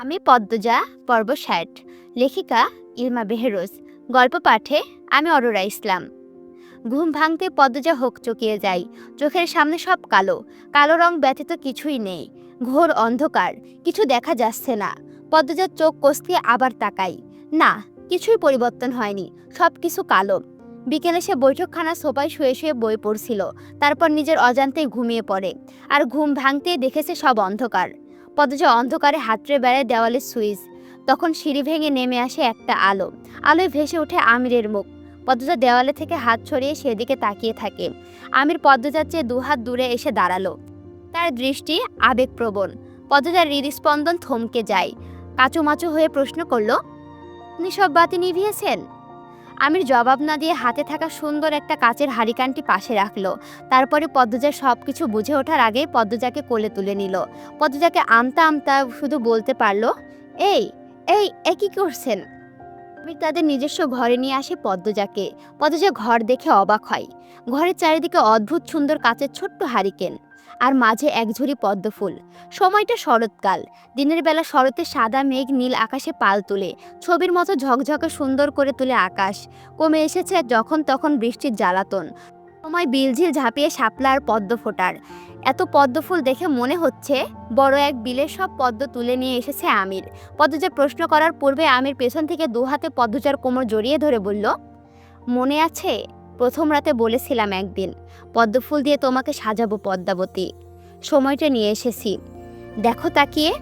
আমি পদ্মজা পর্ব ষাট, লেখিকা ইলমা বেহেরোজ, গল্প পাঠে আমি অরোরা ইসলাম। ঘুম ভাঙতে পদ্মজা হোক চকিয়ে যাই, চোখের সামনে সব কালো কালো রং ব্যতীত কিছুই নেই, ঘোর অন্ধকার, কিছু দেখা যাচ্ছে না, পদ্মজার চোখ কষিয়ে আবার তাকাই, না, কিছুই পরিবর্তন হয়নি, সব কিছু কালো। বিকেলে সে বৈঠকখানা সোফায় শুয়ে শুয়ে বই পড়ছিল, তারপর নিজের অজান্তেই ঘুমিয়ে পড়ে, আর ঘুম ভাঙতে দেখেছে সব অন্ধকার। পদজা অন্ধকারে হাতড়ে বেড়ায় দেওয়ালের সুইচ। তখন সিঁড়ি ভেঙে নেমে আসে একটা আলো। আলোয় ভেসে ওঠে আমিরের মুখ। পদ্মজা দেওয়ালে থেকে হাত ছড়িয়ে সেদিকে তাকিয়ে থাকে। আমির পদ্মজার চেয়ে দুহাত দূরে এসে দাঁড়াল। তার দৃষ্টি আবেগপ্রবণ। পদ্মজার হৃদস্পন্দন থমকে যায়। কাচুমাচু হয়ে প্রশ্ন করল আপনি সব বাতি নিভিয়েছেন? আমির জবাব না দিয়ে হাতে থাকা সুন্দর একটা কাচের হারিকানটি পাশে রাখল। তারপরে পদ্মজা সব কিছু বুঝে ওঠার আগেই পদ্মজাকে কোলে তুলে নিল। পদ্মজাকে আমতা আমতা শুধু বলতে পারল, এই এই কি করছেন? আমি তাদের নিজস্ব ঘরে নিয়ে আসে পদ্মজাকে। পদ্মজা ঘর দেখে অবাক হয়। ঘরের চারিদিকে অদ্ভুত সুন্দর কাচের ছোট্ট হারিকেন। আর মাঝে এক ঝুড়ি পদ্মফুল সময়টা শরৎকাল। দিনের বেলা শরতে সাদা মেঘ নীল আকাশে পাল তুলে, ছবির মতো ঝকঝকে সুন্দর করে তুলে আকাশ। কমে এসেছে যখন তখন বৃষ্টির জ্বালাতন। সময় বিলঝিল ঝাঁপিয়ে শাপলা আর পদ্ম ফোটার। এত পদ্ম ফুল দেখে মনে হচ্ছে বড় এক বিলের সব পদ্ম তুলে নিয়ে এসেছে আমির। পদ্মজা প্রশ্ন করার পূর্বে আমির পেছন থেকে দু হাতে পদ্মজার কোমর জড়িয়ে ধরে বলল, মনে আছে প্রথম রাতে বলেছিলাম একদিন, পদ্মফুল দিয়ে তোমাকে সাজাবো পদ্মাবতী। সময়টা নিয়ে এসেছি। দেখো তাকিয়ে।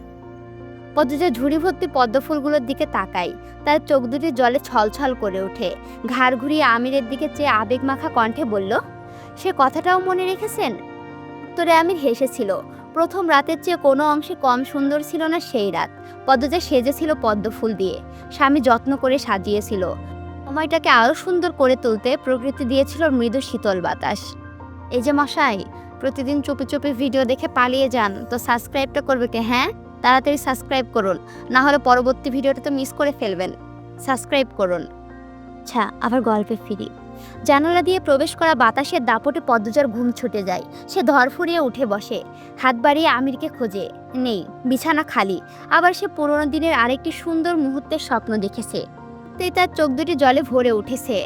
পদ্মজা ঝুড়ি ভর্তি পদ্মফুলগুলোর দিকে তাকাই তার চোখ দুটি জলে ছলছল করে ওঠে। ঘাড় ঘুরিয়ে আমিরের দিকে চেয়ে আবেগ মাখা কণ্ঠে বলল, সে কথাটাও মনে রেখেছেন? উত্তরে আমির হেসেছিল, প্রথম রাতের চেয়ে কোনো অংশে কম সুন্দর ছিল না সেই রাত। পদ্মজা সেজেছিল পদ্মফুল দিয়ে। স্বামী যত্ন করে সাজিয়েছিল। সময়টাকে আরও সুন্দর করে তুলতে প্রকৃতি দিয়েছিল মৃদু শীতল বাতাস। এই যে মশাই, প্রতিদিন চুপি চুপি ভিডিও দেখে পালিয়ে যান, তো সাবস্ক্রাইবটা করবে কে? হ্যাঁ? তাড়াতাড়ি সাবস্ক্রাইব করুন, না হলে পরবর্তী ভিডিওটা তো মিস করে ফেলবেন। সাবস্ক্রাইব করুন। আচ্ছা আবার গল্পে ফিরি। জানালা দিয়ে প্রবেশ করা বাতাসের দাপটে পদ্মজার ঘুম ছুটে যায়। সে ধরফুরিয়ে উঠে বসে। হাত বাড়িয়ে আমিরকে খোঁজে। নেই, বিছানা খালি। আবার সে পুরোনো দিনের আরেকটি সুন্দর মুহূর্তের স্বপ্ন দেখেছে। তাই তার চোখ দুটি জলে ভরে উঠেছে।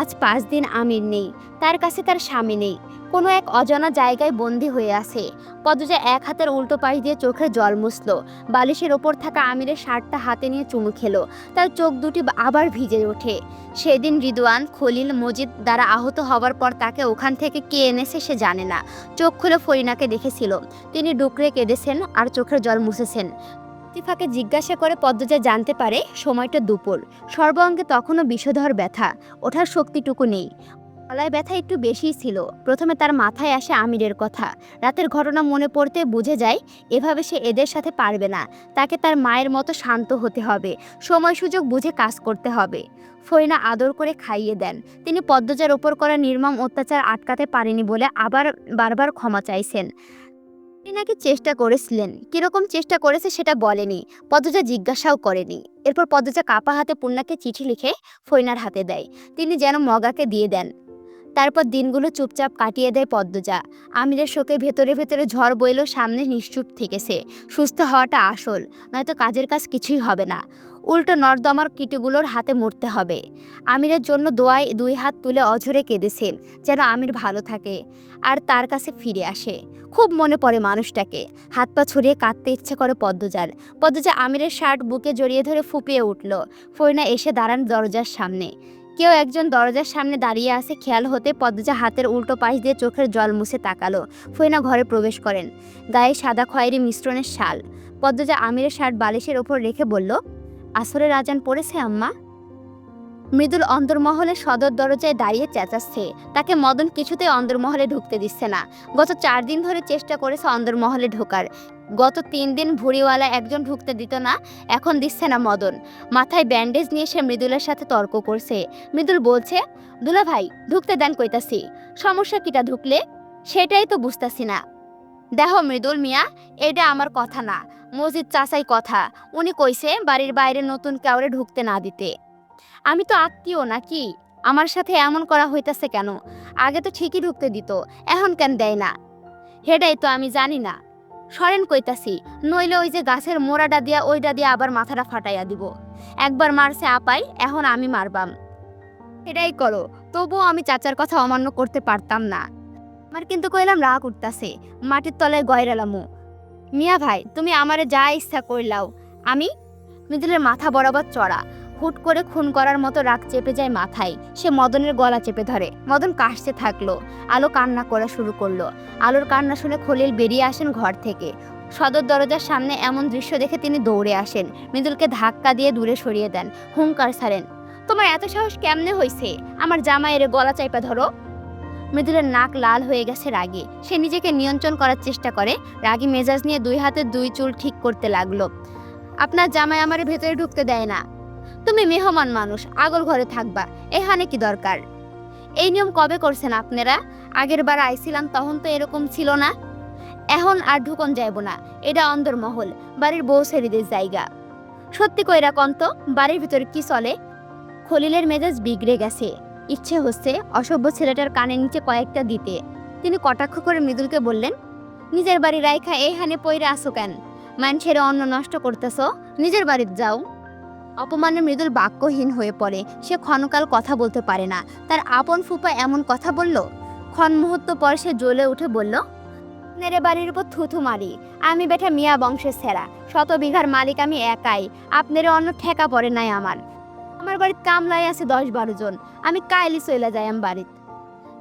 আজ পাঁচ দিন আমির নেই, তার কাছে তার স্বামী নেই। কোনো এক অজানা জায়গায় বন্দি হয়ে আছে। পদ্মজা এক হাতের উল্টো পাশ দিয়ে চোখে জল মুছলো। বালিশের ওপর থাকা আমিরের শার্টটা হাতে নিয়ে চুমু খেলো। তার চোখ দুটি আবার ভিজে ওঠে। সেদিন রিদওয়ান, খলিল, মজিদ দ্বারা আহত হওয়ার পর তাকে ওখান থেকে কে এনেছে সে জানে না। চোখ খুলে ফরিনাকে দেখেছিল। তিনি ডুকরে কেঁদেছেন আর চোখের জল মুছেছেন। তিফাকে জিজ্ঞাসা করে পদ্মজা জানতে পারে সময়টা দুপুর। সর্বাঙ্গে তখনও বিষধর ব্যথা, ওঠার শক্তিটুকু নেই। গলায় ব্যথা একটু বেশিই ছিল। প্রথমে তার মাথায় আসে আমিরের কথা। রাতের ঘটনা মনে পড়তে বুঝে যায়, এভাবে সে এদের সাথে পারবে না। তাকে তার মায়ের মতো শান্ত হতে হবে। সময় সুযোগ বুঝে কাজ করতে হবে। ফরিনা আদর করে খাইয়ে দেন। তিনি পদ্মজার ওপর করা নির্মম অত্যাচার আটকাতে পারেনি বলে আবার বারবার ক্ষমা চাইছেন। নাকি চেষ্টা করেছিলেন। কীরকম চেষ্টা করেছে সেটা বলেনি। পদ্মজা জিজ্ঞাসাও করেনি। এরপর পদ্মজা কাপা হাতে পূর্ণাকে চিঠি লিখে ফৈনার হাতে দেয়। তিনি যেন মগাকে দিয়ে দেন। তারপর দিনগুলো চুপচাপ কাটিয়ে দেয় পদ্মজা। আমিরের শোকে ভেতরে ভেতরে ঝড় বইলেও সামনে নিশ্চুপ থেকেছে। সুস্থ হওয়াটা আসল, নয়তো কাজের কাজ কিছুই হবে না। উল্টো নর্দমার কিটুগুলোর হাতে মরতে হবে। আমিরের জন্য দোয়ায় দুই হাত তুলে অঝরে কেঁদেছেন যেন আমির ভালো থাকে, আর তার কাছে ফিরে আসে। খুব মনে পড়ে মানুষটাকে। হাত পা ছড়িয়ে কাঁদতে ইচ্ছে করে পদ্মজার। পদ্মজা আমিরের শার্ট বুকে জড়িয়ে ধরে ফুপিয়ে উঠল। ফরিনা এসে দাঁড়ান দরজার সামনে। কেউ একজন দরজার সামনে দাঁড়িয়ে আছে, খেয়াল হতে পদ্মজা হাতের উল্টো পাশ দিয়ে চোখের জল মুছে তাকালো। ফরিনা ঘরে প্রবেশ করেন। গায়ে সাদা খয়েরি মিশ্রণের শাল। পদ্মজা আমিরের শার্ট বালিশের ওপর রেখে বলল, আসরের আজান পড়েছে, আম্মা? মৃদুল অন্দরমহলে সদর দরজায় দাঁড়িয়ে চেঁচাচ্ছে। তাকে মদন কিছুতেই অন্দরমহলে ঢুকতে দিচ্ছে না। গত চার দিন ধরে চেষ্টা করেছে অন্দরমহলে ঢোকার। গত তিন দিন ভুড়িওয়ালা একজন ঢুকতে দিত না, এখন দিচ্ছে না মদন। মাথায় ব্যান্ডেজ নিয়ে সে মৃদুলের সাথে তর্ক করছে। মৃদুল বলছে, দুলা ভাই, ঢুকতে দেন কইতাছি। সমস্যা কিটা ঢুকলে? সেটাই তো বুঝতাছি না। দেখো মৃদুল মিয়া, এটা আমার কথা না। মসজিদ চাচাই কথা। উনি কইছে, বাড়ির বাইরে নতুন কাউরে ঢুকতে না দিতে। আমি তো আত্মীয় নাকি? আমার সাথে এমন করা হইতাছে কেন? আগে তো ঠিকই ঢুকতে দিত, এখন কেন দেয় না? হেডাই তো আমি জানি না। সরেন কইতাছি, নইলে ওই যে গাছের মোড়াটা দিয়া ওইটা দিয়া আবার মাথাটা ফাটাইয়া দিব। একবার মারছে আপাই, এখন আমি মারবাম। এটাই করো, তবুও আমি চাচার কথা অমান্য করতে পারতাম না। আমার কিন্তু কইলাম রাগ উঠতাছে, মাটির তলায় গয়রালামু। মিয়া ভাই, তুমি আমারে যা ইচ্ছা করলাও আমি মৃদুলের মাথা বরাবর চড়া। হুট করে খুন করার মতো রাগ চেপে যায় মাথায়। সে মদনের গলা চেপে ধরে। মদন কাশতে থাকল। আলো কান্না করা শুরু করল। আলোর কান্না শুনে খলিল বেরিয়ে আসেন ঘর থেকে। সদর দরজার সামনে এমন দৃশ্য দেখে তিনি দৌড়ে আসেন। মৃদুলকে ধাক্কা দিয়ে দূরে সরিয়ে দেন। হুঙ্কার ছাড়েন, তোমার এত সাহস কেমনে হইছে? আমার জামাইয়ের গলা চাইপা ধরো। মৃদুলের নাক লাল হয়ে গেছে রাগে। সে নিজেকে নিয়ন্ত্রণ করার চেষ্টা করে। রাগী মেজাজ নিয়ে দুই হাতে দুই চুল ঠিক করতে লাগল। আপনার জামাই আমার ভেতরে ঢুকতে দেয় না। তুমি মেহমান মানুষ, আগল ঘরে থাকবা, এখানে কি দরকার? এই নিয়ম কবে করছেন আপনারা? আগের বার আইছিলাম, তখন তো এরকম ছিল না। এখন আর ঢুকন যাইব না, এটা অন্দরমহল বাড়ির বউ ছেড়িদের জায়গা। সত্যি কইরা কন্ত বাড়ির ভিতরে কি চলে? খলিলের মেজাজ বিগড়ে গেছে। ইচ্ছে হচ্ছে অসভ্য ছেলেটার কানের নিচে কয়েকটা দিতে। তিনি কটাক্ষ করে মৃদুলকে বললেন, নিজের বাড়ি রাইখা এইখানে পইরা আসো কেন? মানুষের অন্ন নষ্ট করতেছ, নিজের বাড়িতে যাও। অপমানে মৃদুল বাক্যহীন হয়ে পড়ে। সে ক্ষণকাল কথা বলতে পারে না। তার আপন ফুপা এমন কথা বলল? ক্ষণ মুহূর্ত পর সে জ্বলে উঠে বলল নেরে বাড়ির উপর থুথু মারি। আমি বেটা মিয়া বংশের সেরা। শত বিঘার মালিক আমি একাই। আপনার অন্য ঠেকা পড়ে নাই আমার। আমার বাড়িতে কামলাই আছে দশ বারো জন। আমি কাইলি চলে যাই আমি বাড়িতে।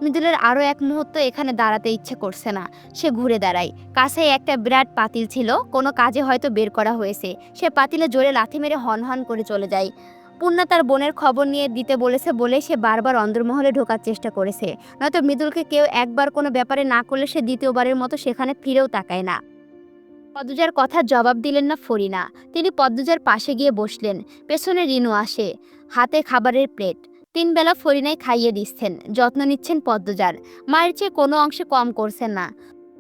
মৃদুলের আরও এক মুহূর্ত এখানে দাঁড়াতে ইচ্ছে করছে না। সে ঘুরে দাঁড়ায়। কাছে একটা বিরাট পাতিল ছিল। কোনো কাজে হয়তো বের করা হয়েছে। সে পাতিলে জোরে লাথি মেরে হন হন করে চলে যায়। পূর্ণা তার বোনের খবর নিয়ে দিতে বলেছে বলে সে বারবার অন্দরমহলে ঢোকার চেষ্টা করেছে। নয়তো মৃদুলকে কেউ একবার কোনো ব্যাপারে না করলে সে দ্বিতীয়বারের মতো সেখানে ফিরেও তাকায় না। পদ্মজার কথা জবাব দিলেন না ফরিনা। তিনি পদ্মজার পাশে গিয়ে বসলেন। পেছনে রিনু আসে। হাতে খাবারের প্লেট। তিন বেলা ফরিনাই খাইয়ে দিচ্ছেন, যত্ন নিচ্ছেন পদ্মজার। মায়ের চেয়ে কোনো অংশে কম করছেন না।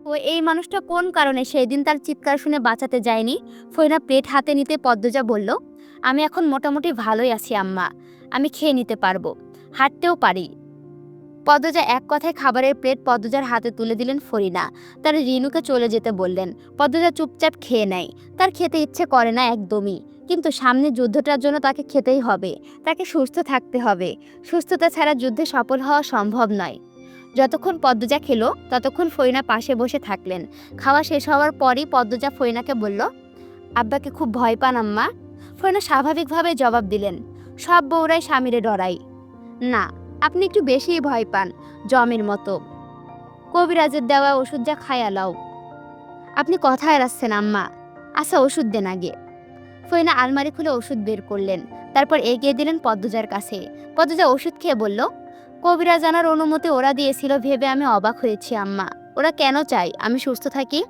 ও এই মানুষটা কোন কারণে সেই দিন তার চিৎকার শুনে বাঁচাতে যায়নি? ফরিনা প্লেট হাতে নিতে পদ্মজা বলল, আমি এখন মোটামুটি ভালোই আছি, আম্মা। আমি খেয়ে নিতে পারব। হাঁটতেও পারি। পদ্মজা এক কথায় খাবারের প্লেট পদ্মজার হাতে তুলে দিলেন ফরিনা। তার রিনুকে চলে যেতে বললেন। পদ্মজা চুপচাপ খেয়ে নেয়। তার খেতে ইচ্ছে করে না একদমই। কিন্তু সামনে যুদ্ধটার জন্য তাকে খেতেই হবে, তাকে সুস্থ থাকতে হবে। সুস্থতা ছাড়া যুদ্ধে সফল হওয়া সম্ভব নয়। যতক্ষণ পদ্মজা খেলো, ততক্ষণ ফরিনা পাশে বসে থাকলেন। খাওয়া শেষ হওয়ার পরই পদ্মজা ফরিনাকে বলল, আব্বাকে খুব ভয় পান আম্মা। ফরিনা স্বাভাবিকভাবে জবাব দিলেন, সব বউরাই স্বামীরে ডরাই। না, আপনি একটু বেশিই ভয় পান, জমের মতো। কবিরাজের দেওয়া ওষুধ যা খায়ালাও আপনি কথায় এড়াচ্ছেন আম্মা। আচ্ছা ওষুধ দেন আগে। ফইনা আলমারি খুলে ওষুধ বের করলেন। তারপর এগিয়ে দিলেন পদ্মজার কাছে। পদ্মজা ওষুধ খেয়ে বলল কবিরাজ জানার অনুমতি ওরা দিয়েছিল ভেবে আমি অবাক হয়েছি, আম্মা। ওরা কেন চাই আমি সুস্থ থাকি?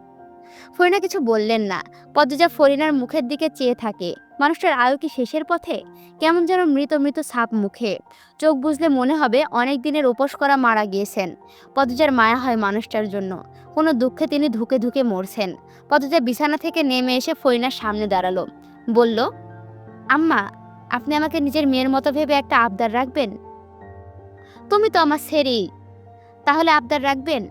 ফরিনা কিছু বললেন না। পদ্মজা ফরিনার মুখের দিকে চেয়ে থাকে। মানুষটার আয়ু কি শেষের পথে? কেমন যেন মৃত মৃত সাপ মুখে। চোখ বুঝলে মনে হবে অনেক দিনের উপোস করা মারা গিয়েছেন। পদ্মজার মায়া হয় মানুষটার জন্য। কোনো দুঃখে তিনি ধুকে ধুকে মরছেন। পদ্মজা বিছানা থেকে নেমে এসে ফরিনার সামনে দাঁড়াল। বলল, আম্মা, আপনি আমাকে নিজের মেয়ের মতো ভেবে একটা আবদার রাখবেন? তুমি তো আমার ছেড়েই তাহলে আবদার রাখবেন?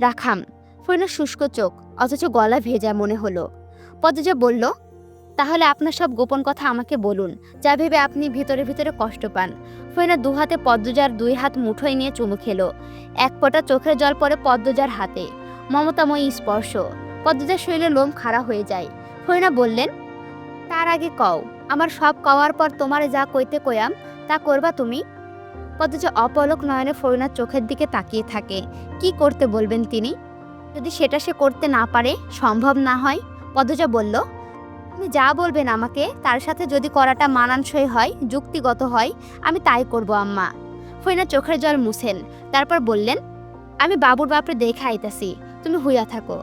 রাখাম ফরিনার শুষ্ক চোখ, অথচ গলা ভেজা মনে হলো। পদ্মজা বলল, তাহলে আপনার সব গোপন কথা আমাকে বলুন, যা ভেবে আপনি ভিতরে ভিতরে কষ্ট পান। ফরিনা দু হাতে পদ্মজার দুই হাত মুঠোয় নিয়ে চুমু খেলো। এক ফোঁটা চোখের জল পড়ে পদ্মজার হাতে। মমতাময়ী স্পর্শ। পদ্মজার শরীরে লোম খাড়া হয়ে যায়। ফরিনা বললেন তার আগে কও। আমার সব কওয়ার পর তোমারে যা কইতে কয়াম তা করবা তুমি? পদ্মজা অপলক নয়নে ফরিনার চোখের দিকে তাকিয়ে থাকে। কি করতে বলবেন তিনি? যদি সেটা সে করতে না পারে, সম্ভব না হয়। পদ্মজা বলল আপনি যা বলবেন আমাকে, তার সাথে যদি করাটা মানানসই হয়, যুক্তিগত হয়, আমি তাই করব আম্মা। ফরিনা চোখের জল মুছেন। তারপর বললেন, আমি বাবুর বাপরে দেখে আইতাছি। তুমি হুইয়া থাকো।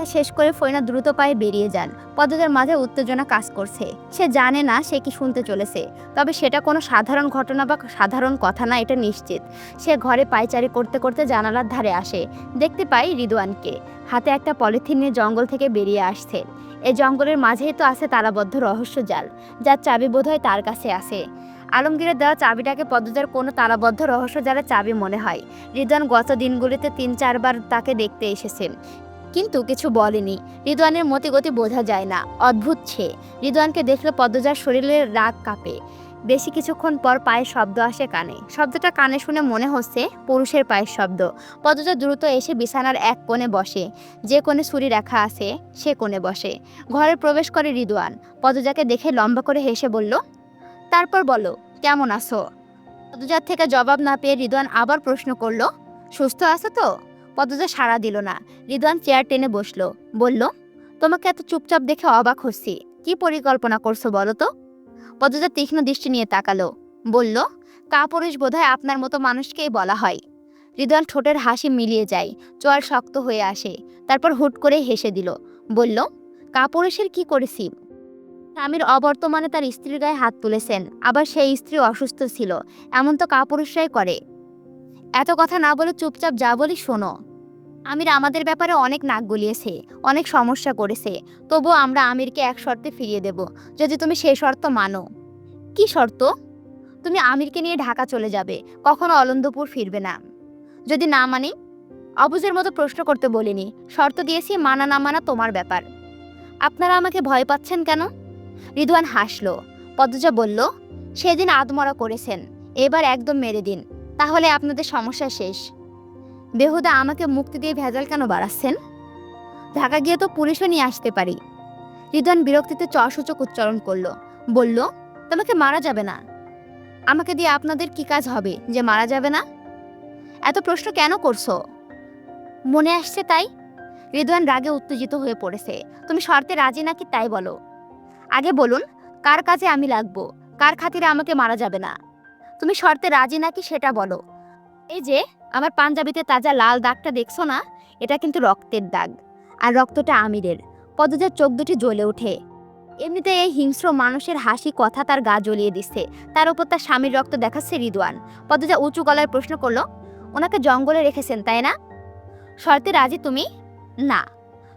তা শেষ করে ফরিনা দ্রুত পায়ে বেরিয়ে যান। পদ্মজার মাঝে উত্তেজনা কাজ করছে। সে জানে না সে কি শুনতে চলেছে। তবে সেটা কোনো সাধারণ ঘটনা বা সাধারণ কথা না, এটা নিশ্চিত। সে ঘরে পায়চারি করতে করতে জানালার ধারে আসে। দেখতে পাই রিদওয়ানকে। হাতে একটা পলিথিন নিয়ে জঙ্গল থেকে বেরিয়ে আসছে। এই জঙ্গলের মাঝেই তো আছে তালাবদ্ধ রহস্য জাল যার চাবি বোধহয় তার কাছে আছে। আলমগীরের দেওয়া চাবিটাকে পদ্মজার কোনো তালাবদ্ধ রহস্য জালের চাবি মনে হয়। রিদওয়ান গত দিনগুলিতে তিন চারবার তাকে দেখতে এসেছেন। কিন্তু কিছু বলেনি। রিদওয়ানের মতিগতি বোঝা যায় না। অদ্ভুত ছে। রিদওয়ানকে দেখলে পদ্মজার শরীরের রাগ কাঁপে। বেশি কিছুক্ষণ পর পায়ের শব্দ আসে কানে। শব্দটা কানে শুনে মনে হচ্ছে পুরুষের পায়ের শব্দ। পদ্মজা দ্রুত এসে বিছানার এক কোণে বসে। যে কোণে ছুরি রাখা আছে, সে কোণে বসে। ঘরে প্রবেশ করে রিদওয়ান। পদ্মজাকে দেখে লম্বা করে হেসে বলল, তারপর বলো, কেমন আছো? পদ্মজার থেকে জবাব না পেয়ে রিদওয়ান আবার প্রশ্ন করল, সুস্থ আছো তো? পদ্মজা সাড়া দিল না। রিদওয়ান চেয়ার টেনে বসল। বলল, তোমাকে এত চুপচাপ দেখে অবাক হচ্ছি। কি পরিকল্পনা করছ বলো তো? পদ্মজা তীক্ষ্ণ দৃষ্টি নিয়ে তাকালো। বলল কাপুরুষ বোধহয় আপনার মতো মানুষকেই বলা হয়। হৃদয় ঠোঁটের হাসি মিলিয়ে যায়, চোয়াল শক্ত হয়ে আসে, তারপর হুট করে হেসে দিল, বলল কাপুরুষের কি করেছি? স্বামীর অবর্তমানে তার স্ত্রীর গায়ে হাত তুলেছেন, আবার সেই স্ত্রী অসুস্থ ছিল, এমন তো কাপুরুষরাই করে। এত কথা না বলে চুপচাপ যা বলি শোনো। আমির আমাদের ব্যাপারে অনেক নাক গলিয়েছে, অনেক সমস্যা করেছে। তবুও আমরা আমিরকে এক শর্তে ফিরিয়ে দেব, যদি তুমি সেই শর্ত মানো। কি শর্ত? তুমি আমিরকে নিয়ে ঢাকা চলে যাবে, কখনো অলন্দপুর ফিরবে না। যদি না মানি? অবুজের মতো প্রশ্ন করতে বলিনি, শর্ত দিয়েছি মানা না মানা তোমার ব্যাপার। আপনারা আমাকে ভয় পাচ্ছেন কেন? রিদওয়ান হাসলো, পদ্মজা বলল, সেদিন আদমরা করেছেন, এবার একদম মেরে দিন। তাহলে আপনাদের সমস্যা শেষ। বেহুদা, আমাকে মুক্তি দিয়ে ভেজাল কেন বাড়াচ্ছেন? ঢাকা গিয়ে তো পুলিশও নিয়ে আসতে পারি। রিদওয়ান বিরক্তিতে চসূচক উচ্চারণ করল। বলল, তোমাকে মারা যাবে না। আমাকে দিয়ে আপনাদের কি কাজ হবে যে মারা যাবে না? এত প্রশ্ন কেন করছ? মনে আসছে তাই। রিদওয়ান রাগে উত্তেজিত হয়ে পড়েছে। তুমি শর্তে রাজি নাকি তাই বলো। আগে বলুন, কার কাজে আমি লাগবো? কার খাতিরে আমাকে মারা যাবে না? তুমি শর্তে রাজি নাকি সেটা বলো। এই যে, আমার পাঞ্জাবিতে তাজা লাল দাগটা দেখছ না? এটা কিন্তু রক্তের দাগ। আর রক্তটা আমিরের। পদজার চোখ দুটি জ্বলে ওঠে। এমনিতে এই হিংস্র মানুষের হাসি কথা তার গা জ্বলিয়ে দিচ্ছে। তার উপর তার স্বামীর রক্ত দেখাচ্ছে রিদওয়ান। পদজা উঁচু গলায় প্রশ্ন করল, ওনাকে জঙ্গলে রেখেছেন, তাই না? শর্তে রাজি তুমি? না।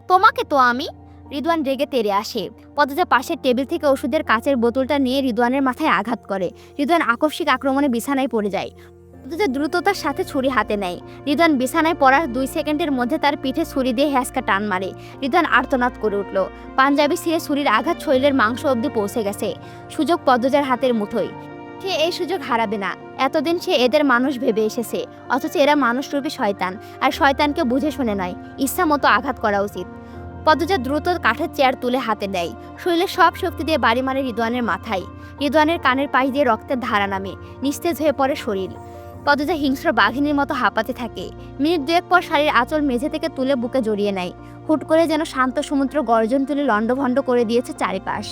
তোমাকে তো আমি রিদওয়ান রেগে তেরে আসে। পদজা পাশের টেবিল থেকে ওষুধের কাচের বোতলটা নিয়ে রিদওয়ানের মাথায় আঘাত করে। রিদওয়ান আকস্মিক আক্রমণে বিছানায় পড়ে যায়। পদজা দ্রুততার সাথে ছুরি হাতে নেয়। রিদওয়ান বিছানায় পড়ার দুই সেকেন্ডের মধ্যে তার পিঠে ছুরি দিয়ে হ্যাসকা টান মারে। রিদওয়ান আর্তনাদ করে উঠল। পাঞ্জাবি ছিঁড়ে ছুরির আঘাত শরীরের মাংস অবধি পৌঁছে গেছে। সুযোগ পদ্মজার হাতের মুঠোয়। সে এই সুযোগ হারাবে না। এতদিন সে এদের মানুষ ভেবে এসেছে। অথচ এরা মানুষরূপী শয়তান। আর শয়তানকে বুঝে শুনে নয়। ইচ্ছা মতো আঘাত করা উচিত। পদ্মজা দ্রুত কাঠের চেয়ার তুলে হাতে নেয়। শরীরের সব শক্তি দিয়ে বাড়ি মারে রিদওয়ানের মাথায়। রিদওয়ানের কানের পাশ দিয়ে রক্তের ধারা নামে। নিস্তেজ হয়ে পড়ে শরীর। পদ্মজা হিংস্র বাঘিনীর মতো হাঁপাতে থাকে। মিনিট দুয়েক পর শাড়ির আঁচল মেঝে থেকে তুলে বুকে জড়িয়ে নেয়। হুট করে যেন শান্ত সমুদ্র গর্জন তুলে লণ্ডভণ্ড করে দিয়েছে চারিপাশ।